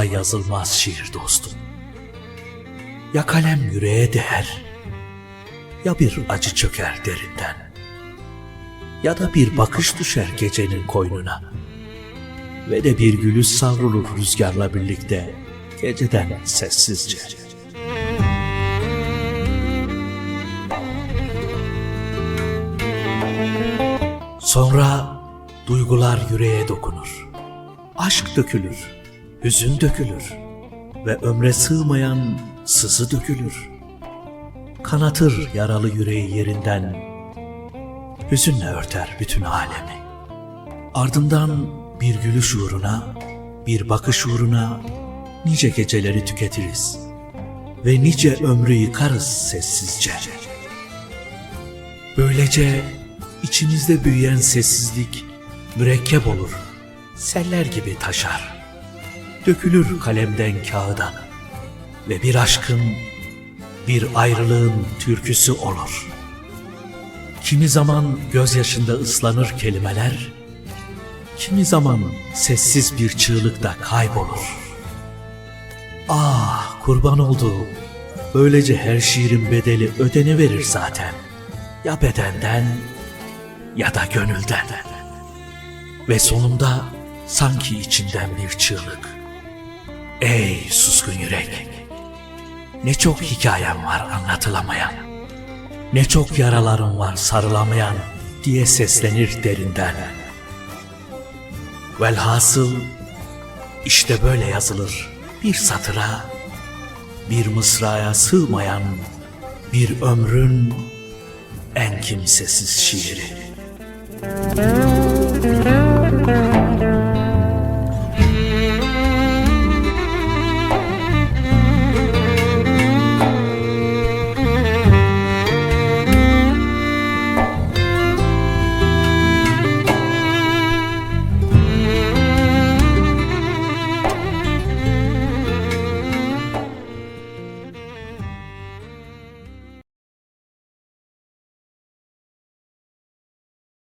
kolay yazılmaz şiir dostum. Ya kalem yüreğe değer, ya bir acı çöker derinden. Ya da bir bakış düşer gecenin koynuna. Ve de bir gülüş savrulur rüzgarla birlikte geceden sessizce. Sonra duygular yüreğe dokunur. Aşk dökülür, hüzün dökülür ve ömre sığmayan sızı dökülür. Kanatır yaralı yüreği yerinden, hüzünle örter bütün alemi. Ardından bir gülüş uğruna, bir bakış uğruna nice geceleri tüketiriz ve nice ömrü yıkarız sessizce. Böylece içimizde büyüyen sessizlik mürekkep olur, seller gibi taşar. Dökülür kalemden kağıda ve bir aşkın, bir ayrılığın türküsü olur. Kimi zaman gözyaşında ıslanır kelimeler, kimi zaman sessiz bir çığlıkta kaybolur. Ah kurban olduğum, böylece her şiirin bedeli ödeni verir zaten. Ya bedenden ya da gönülden. Ve sonunda sanki içinden bir çığlık. Ey suskun yürek! Ne çok hikayem var anlatılamayan. Ne çok yaralarım var sarılamayan diye seslenir derinden. Velhasıl işte böyle yazılır bir satıra, bir mısraya sığmayan bir ömrün en kimsesiz şiiri.